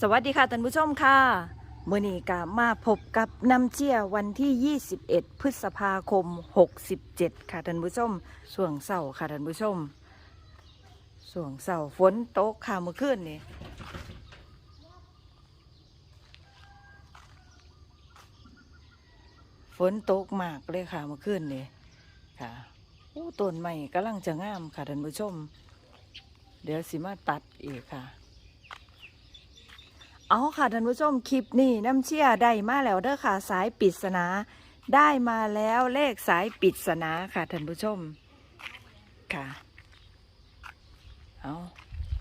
สวัสดีค่ะท่านผู้ชมค่ะมื่อนี้ก็มาพบกับน้ำเชี่ยวันที่ 21 พฤษภาคม 67 ค่ะท่านผู้ชมส่วงเสาร์ค่ะท่านผู้ชมส่วงเสาร์ฝนตกค่ะเมื่อคืนนี่ฝนตกมากเลยค่ะเมื่อคืนนี่ค่ะอู้ต้นใหม่กำลังจะงามค่ะท่านผู้ชม เดี๋ยวสิมาตัดอีกค่ะ เอาค่ะท่านผู้ชมคลิปนี้น้ำเชี่ยได้มาแล้วเด้อค่ะ สายปริศนาได้มาแล้วเลขสายปริศนาค่ะท่านผู้ชม ค่ะเอา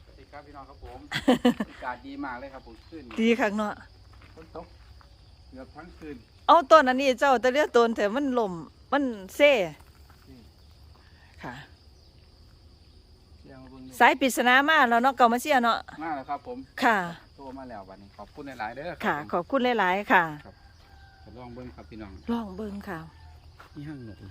สวัสดีครับพี่น้องครับผมอากาศดีมากเลยครับผมขึ้นดีข้างเนาะฝนตกเกือบทั้งคืนเอาต้นอันนี้เจ้าตะเลียต้นแต่มันล่มมันเซ่นี่ค่ะ เชียงมาเบึงดู สายปริศนามาแล้วเนาะเก่ามาเชี่ยเนาะมาแล้วครับผมค่ะ โทรมาแล้ววันนี้ขอบคุณหลายๆเด้อค่ะรับขอบคุณหลายๆค่ะ ผมลองเบิ้งครับพี่น้องลองเบิ่งค่ะ นี่ห้างนกบ่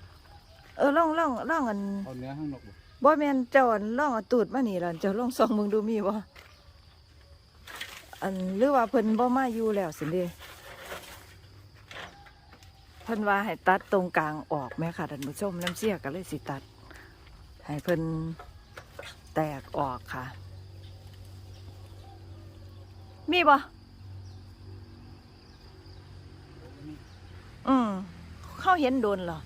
เออลองลองลองอันเอาเนื้อห้างนกบ่บ่แม่นเจ้าอันล่องเอาตูดมานี่ล่ะเจ้าลองส่องมึงดูมีบ่อันหรือว่าเพิ่นบ่มาอยู่แล้วสิเด้เพิ่นว่าให้ตัดตรงกลางออกแม่ค่ะท่านผู้ชมน้ำเสียก็เลยสิตัด ให้เพิ่น แตกออกค่ะ มีบ่อืมเข้าเห็นโดนเหรอ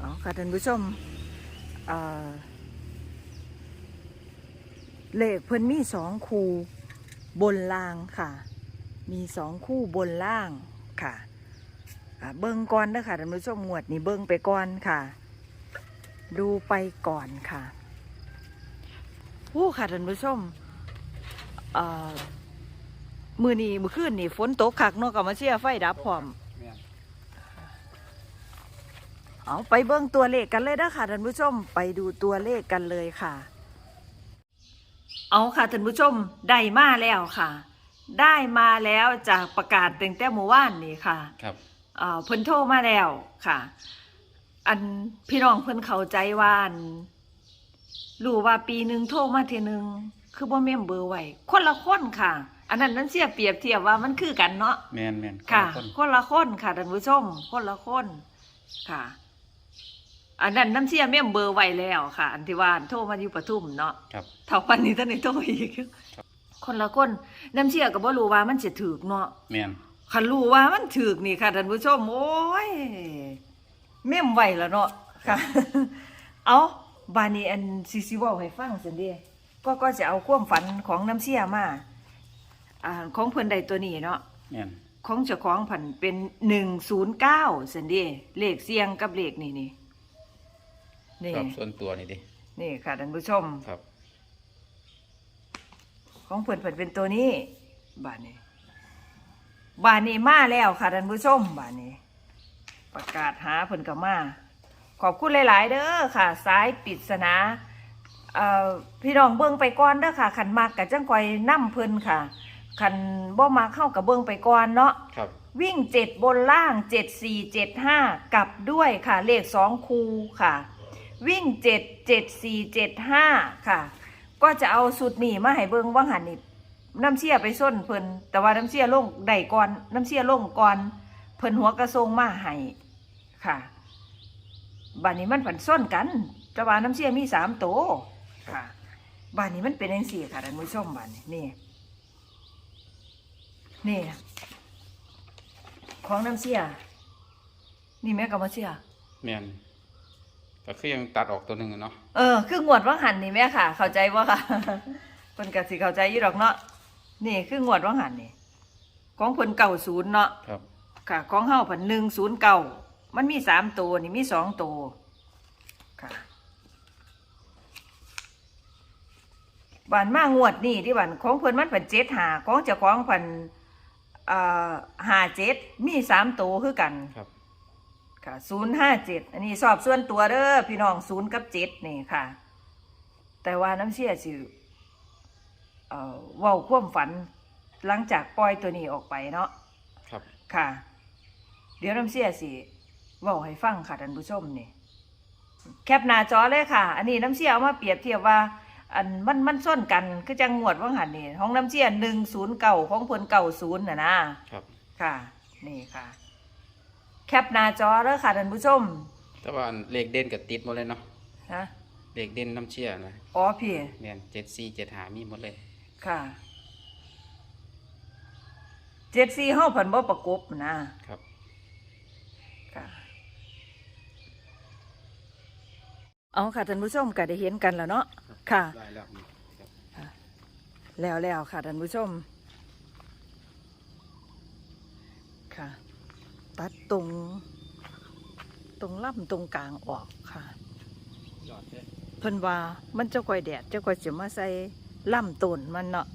อ๋อค่ะท่านผู้ชมเอ่อเลขเพิ่นมีสองคู่บนล่างค่ะ มีสองคู่บนล่างค่ะเบิ้งก่อนเด้อค่ะท่านผู้ชมงวดนี้เบิ้งไปก่อนค่ะ ดูไปก่อนค่ะ ผู้ค่ะท่านผู้ชมเอ่อมือนี้มือคืนนี่ฝนตกคักเนาะก็มาเชียร์ไฟดับพร้อมแม่นเอาไปเบิ่งตัวเลขกันเลยนะค่ะท่านผู้ชมไปดูตัวเลขกันเลยค่ะ เอาค่ะท่านผู้ชมได้มาแล้วค่ะ ได้มาแล้วจากประกาศตั้งแต่เมื่อวานนี้ค่ะครับเอ่อเพิ่นโทรมาแล้วค่ะ อันพี่น้องเพิ่นเข้าใจว่าอัน รู้ว่าปีหนึ่งโทรมาทีหนึ่งคือบ่แม่มเบอร์ไว้คนละคนค่ะ อันนั้นนั้นเสียเปรียบเทียบว่ามันคือกันเนาะแม่นแม่นค่ะนละนคนละคนค่ะท่านผู้ชมคนละคนค่ะ อันนั้นน้ำเชี่ยเมี่ยมเบอร์ไว้แล้วค่ะ อันที่ว่าโทรมาอยู่ปทุมเนาะครับเท่าวันนี้ท่านได้โทรอีกครับคนละคนน้ำเชี่ยก็บ่รู้ว่ามันจะถูกเนาะแม่นคันรู้ว่ามันถูกนี่ค่ะท่านผู้ชมโอ้ยเมี่ยมไว้แล้วเนาะค่ะ เอา บานนี้อันซิซิเว้าให้ฟังสันเดีก็ก็จะเอาความฝันของน้ำเชี่ยมาอ่าของเพิ่นใดตัวนี้เนาะ แม่นของเจ้าของผันเป็นหนึ่งศูนย์เก้าสันเดีเลขเสียงกับเลขนี่นี่นี่ครับส่วนตัวนี่ดินี่ค่ะท่านผู้ชม ครับของเพิ่นเพิ่นเป็นตัวนี้บานนี้บานนี้มาแล้วค่ะท่านผู้ชมบานนี้ ประกาศหาเพิ่นก็มา ขอบคุณหลาย ๆ เด้อค่ะสายปริศนาเอ่อพี่น้องเบิ่งไปก่อนเด้อค่ะขันมากกับจังคอยนํเพิ่นค่ะขันบ่มาเข้ากับเบิ่งไปก่อนเนาะครับวิ่งเจ็ดบนล่างเจ็ดสี่เจ็ดห้ากลับด้วยค่ะเลขสองคูค่ะ วิ่งเจ็ดเจ็ดสี่เจ็ดห้าค่ะ ก็จะเอาสุดหนีมาให้เบิ้งว่างหันนี่น้ำเชี่ยไปส้นเพิ่นแต่ว่าน้ำเชี่ยลงได้ก่อนน้ำเชี่ยลงก่อนเพิ่นหัวกระทรงมาให้ค่ะ บ้านนี้มันผันส้นกันแต่ว่าน้ำเชี่ยมีสามโตวค่ะบ้านนี้มันเป็นยังสี่ค่ะท่านผู้ชมบ้านนี้นี่นี่ของน้ำเสียนี่แม่กับมาเสียแม่นก็คือยังตัดออกตัวหนึงอะเนาะเออคืองวดว่างหันนี่แม่ค่ะ เข้าใจว่าค่ะเพิ่นกสิเข้าใจอยู่ดอกเนาะนี่คืองวดว่างหันนี่ของเพิ่นเก่าศูนย์เนาะครับ ค่ะของเฮาเพิ่นหนึ่งศูนย์เก่า มันมีสามตัวนี่มีสองตัวค่ะบานมางวดนี่ที่บันของเพิ่นมันเพิ่นเจ็ดหาของเจ้าของเพิ่นเอ่อหาเจ็ดมีสามตัวคือกันครับค่ะศูนย์ห้าเจ็ดอันนี้สอบส่วนตัวเด้อพี่น้องศูนย์กับเจ็ดนี่ค่ะ แต่ว่าน้ำเชี่ยสิเอ่อเว้าความฝัน หลังจากปล่อยตัวนี้ออกไปเนาะครับค่ะ เดี๋ยวน้ำเชี่ยสิ เว้าให้ฟังค่ะท่านผู้ชมนี่แคปหน้าจอเลยค่ะ อันนี้น้ำเชี่ยเอามาเปรียบเทียบว่า อันมันมันส้นกันคือจังงวดว่างหันนี่ของน้ำเชี่ยหนึ่งศูนย์เก่าของเพิ่นเก่าศูนย์น่ะนะครับ ค่ะ นี่ค่ะ แคปหน้าจอเด้อค่ะท่านผู้ชมแต่ว่าเลขเด่นกับติดหมดเลยเนาะนะเลขเด่นน้ำเชี่ยนะอ๋อพี่แม่นเจ็ดสี่เจ็ดหามีหมดเลย ค่ะเจ็ดสี่ห้าพันบ่ประกบนะครับ ค่ะ เอาค่ะท่านผู้ชมก็ได้เห็นกันแล้วเนาะค่ะ ได้แล้วนี่ครับแล้วแล้วค่ะท่านผู้ชม ค่ะ ตัดตรง ตรงล่ำตรงกลางออกค่ะ ยอดเลยเพิ่นว่ามันเจ้าก้อยแดดเจ้าก้อยจะมาใส่ล่ำต้นมันเนาะ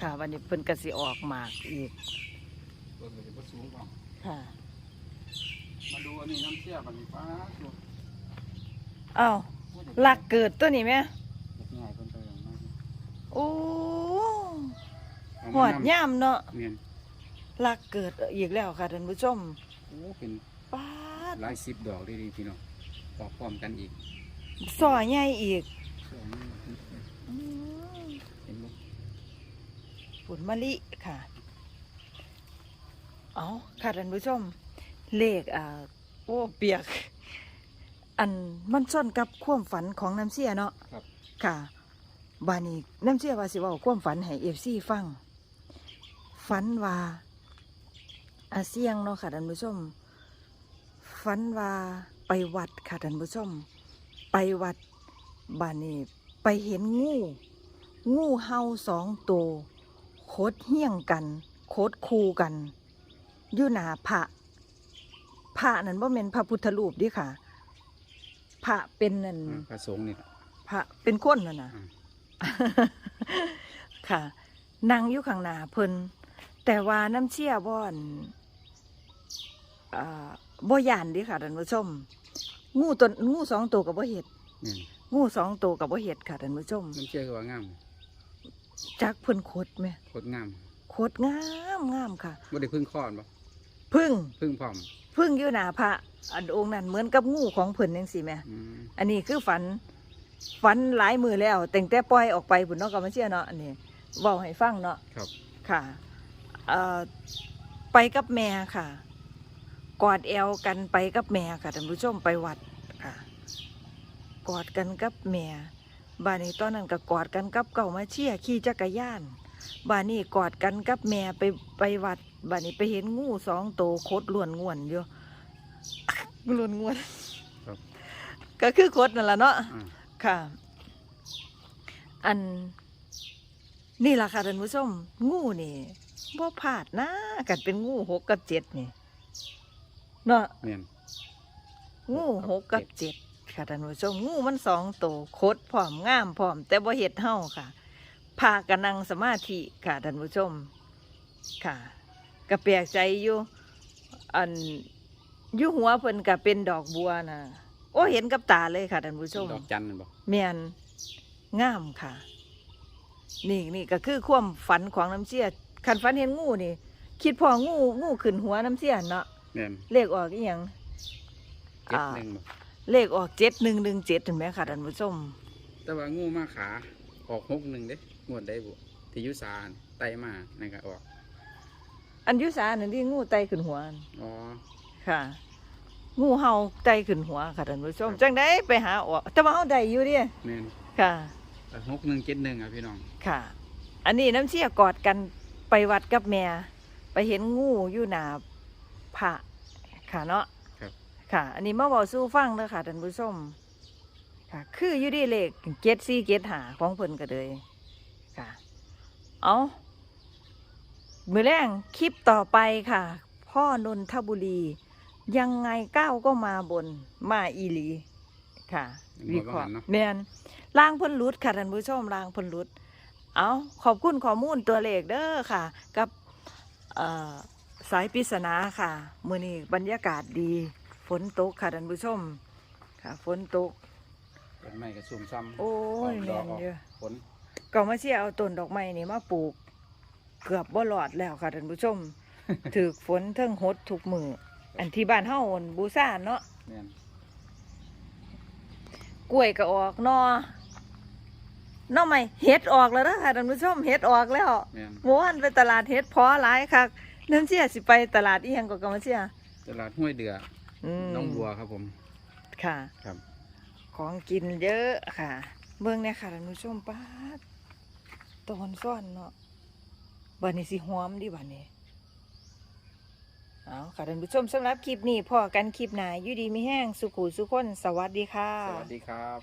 ค่ะ วันนี้เพิ่นก็สิออกหมากอีกต้นมันจะสูงกว่าค่ะ มาดูอันนี้น้ำเชี่ยมันมีฟ้าสูง อ้าวหลักเกิดตัวนี้ไหมง่ายเพิ่นไปอย่างนั้นโอ้เอาหมาอดนำย่ามเนาะแม่นหลักเกิดอีกแล้วค่ะท่านผู้ชมโอ้เป็นป้าดหลายสิบดอกได้ดีพี่น้องออกพร้อมกันอีกสอใหญ่อีกสองนี่อืมเห็นไหมผลมะลิค่ะ เอาค่ะท่านผู้ชมเลขอ่าโอ้เปียก อันมันส้นกับความฝันของน้ำเสียเนาะครับ ค่ะ บานี้น้ำเสียว่าสิเว่าความฝันให้เอฟซีฟัง ฝันว่าอาเซียงเนาะค่ะท่านผู้ชม ฝันว่าไปวัดค่ะท่านผู้ชม ไปวัดบานี้ไปเห็นงู งูเห่าสองตัวโคดเฮี้ยงกัน โคดคูกันอยู่หนาพระพระนั่นบ่แม่นพระพุทธรูปเดิค่ะ พระเป็นนั่นอ่าพระสงฆ์นี่ล่ะพระเป็นคนนั่นน่ะอืมค่ะนั่งอยู่ข้างหน้าเพิ่นแต่ว่าน้ำเชี่ยบ่อนอ่าบ่ยานเดิค่ะท่านผู้ชม งูตัวงูสองตัวกับบ่เห็ดแม่นงูสองตัวกับบ่เห็ดค่ะท่านผู้ชมน้ำเชี่ยคือว่างามจักเพิ่นโคดไหมโคตรงามโคดงามงามค่ะบ่ได้พึ่งคอนบ่ พึ่งพึ่งพร้อมพึ่งอยู่หน้าพระอันองค์นั้นเหมือนกับงูของเพิ่นจังซี่แหมอืมอันนี้คือฝัน ฝันหลายมือแล้วแต่งแต่ปล่อยออกไปพุ่นเนาะก็มาเชื่อเนาะอันนี้เว้าให้ฟังเนาะ ครับ ค่ะเอ่อไปกับแม่ค่ะ กอดแอวกันไปกับแม่ค่ะท่านผู้ชมไปวัดค่ะ กอดกันกับแม่บ้านนี้ตอนนั้นก็กอดกันกับเก่ามาเชี่ยขี่จักรยานบ้านนี้กอดกันกับแม่ไปไปวัด บ้านนี้ไปเห็นงูสองตัวโคตรล้วนง่วนอยู่ล้วนง่วนครับ ก็คือโคตรนั่นแหละเนาะอ่าค่ะ อันนี่ล่ะค่ะท่านผู้ชม งูนี่บ่พลาดนะกันเป็นงูหกกับเจ็ดนี่เนาะแม่น งูหกกับเจ็ดค่ะท่านผู้ชม งูมันสองตัวโคดพร้อมงามพร้อม แต่บ่เฮ็ดเฮาค่ะพากันนั่งสมาธิค่ะท่านผู้ชม ค่ะ ก็แปลกใจอยู่อันอยู่หัวเพิ่นก็เป็นดอกบัวนะโอ้เห็นกับตาเลยค่ะท่านผู้ชมดอกจันทร์นั่นบ่เมียนงามค่ะ นี่นี่ก็คือความฝันของน้ำเชี่ยคันฝันเห็นงูนี่ คิดพองูงูขึ้นหัวน้ำเชี่ยเนาะแม่นเลขออกอีหยังเจ็ดหนึ่งบ่เลขออกเจ็ดหนึ่งหนึ่งเจ็ดเห็นไหมค่ะท่านผู้ชม แต่ว่างูมาขาออกหกหนึ่งเด้งวดได้บ่ที่อยุสานไตมานั่นก็ออก อันอยุสานั่นที่งูไตขึ้นหัวนั่นอ๋อ ค่ะ งูเห่าไตขึ้นหัวค่ะท่านผู้ชมจังได้ไปหาออกแต่ว่าเฮาได้อยู่เดิแม่นค่ะ หกหนึ่งเจ็ดหนึ่งอะพี่น้อง ค่ะ อันนี้น้ำเชี่ยกอดกันไปวัดกับแม่ไปเห็นงูอยู่หนาพระค่ะเนาะครับ ค่ะ อันนี้มาบอกสู้ฟังเด้อค่ะท่านผู้ชมค่ะ คืออยู่ดีเลขเกตซี่เกตหาของเพิ่นก็เลยค่ะ เอา มือแรงคลิปต่อไปค่ะ พ่อนนทบุรี ยังไงก้าวก็มาบนมาอีหลีค่ะ วิเคราะห์แมนล่างเพ้นหลุดค่ะท่านผู้ชมล่างเพ้นหลุด เอาขอบคุณข้อมูลตัวเลขเด้อค่ะ กับเอ่อสายปริศนาค่ะ มือนี้บรรยากาศดี ฝนตกค่ะท่านผู้ชม ค่ะ ฝนตกต้นไม้ก็สูงซ้ำโอ้ยดอกแม่นเยอะฝนก็มาเชียร์เอาต้นดอกไม้นี่มาปลูก เกือบบ่หลอดแล้วค่ะท่านผู้ชม ถือฝนเทิงหดทุกมืออันที่บ้านเฮาอั่นบูซ่าเนาะแม่นกล้วยก็ออกหนอน้องใหม่เฮ็ดออกแล้วนะค่ะท่านผู้ชมเฮ็ดออกแล้วแม่นหมู่บ้านไปตลาดเฮ็ดพอหลายคักน้ำเชี่ยสิไปตลาดอีหยังก็กำมาเชี่ยตลาดห้วยเดือมน้องบัวครับผม ค่ะ ครับ ของกินเยอะค่ะ เบิ่งเนี่ยค่ะท่านผู้ชมป้าดตอนซ่อนเนาะ บันนี้สิหอมดิบันนี้เอาค่ะท่านผู้ชมสำหรับคลิปนี้พอกันคลิปหนาอยู่ดีมีแห้งสุขุสุขคนสวัสดีค่ะ สวัสดีครับ